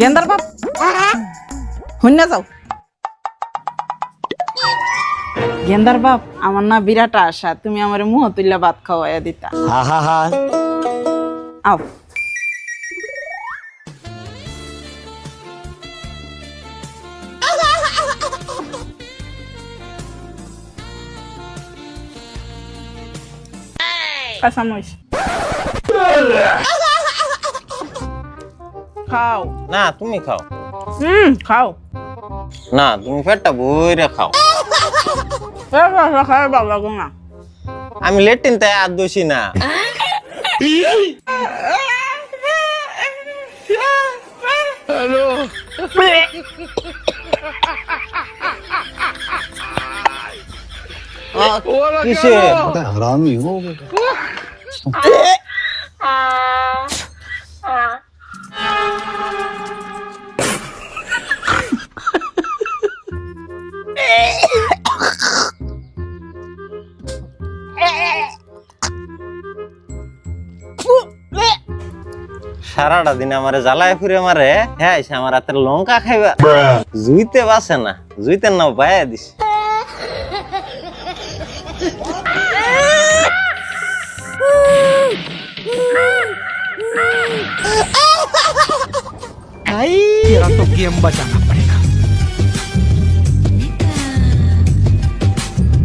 গেন্দার বাপ? শূন্য যাও। গেন্দার বাপ আমার না বিরাট আশা তুমি আমার মুহ তুললে ভাত খাওয়াইয়া দিতা। আও। কাঁচামরিচ খাও। না তুমি খাও। হুম খাও। না তুমি পেটটা বইরে খাও। খাই ভালো লাগে না। আমি লেট্রিন তাই আর দোষী না। হ্যালো কিসে? হ্যাঁ, হারামি হো বেটা সারাটা দিন আমারে জ্বালায় ফিরে মারে হ্যাঁ সে আমার হাতের লঙ্কা খাইবা জুইতে বাসে না জুইতে নাও বাইয়া দিস तेरा तो गेम बचा